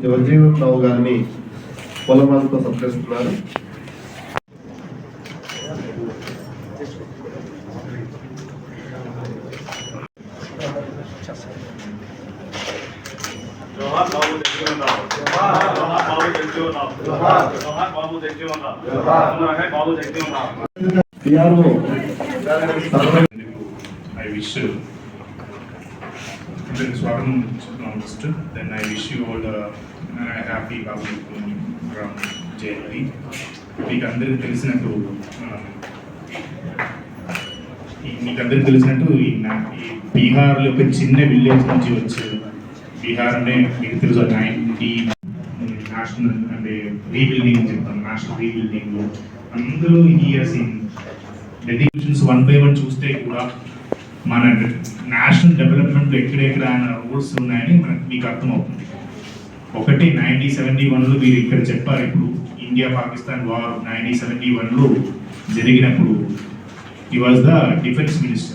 శివజీవన్ రావు గారిని పొలమాలతో సత్కరిస్తున్నారు జోహార్ బాబు జగజీవనరావు జోహార్ జోహార్ బాబు జగజీవనరావు జోహార్ జోహార్ బాబు జగజీవనరావు జోహార్ జోహార్ Babu Jagjivan Rao PRO I wish అందరికి స్వాగతం చెప్తున్నాం first then I wish you all happy Babu Ram జయలలి మీకు అందరికి తెలిసినట్టు మీకు అందరికి తెలిసినట్టు ఈ బీహార్ యొక్క చిన్న విలేజ్ నుంచి వచ్చే బీహార్ అంటే మీకు తెలుసు నైన్టీ నేషనల్ అంటే రీబిల్డింగ్ అని చెప్తాం నేషనల్ రీబిల్డింగ్. అందరూ years in dedications one by one చూస్తే కూడా మన నేషనల్ డెవలప్మెంట్ ఎక్కడెక్కడ ఆయన రూల్స్ ఉన్నాయని మనకు మీకు అర్థమవుతుంది. ఒకటి నైన్టీ సెవెంటీ వన్లో మీరు ఇక్కడ చెప్పారు ఇప్పుడు India Pakistan war nineteen seventy వన్లో జరిగినప్పుడు ఈ వాజ్ ద డిఫెన్స్ మినిస్టర్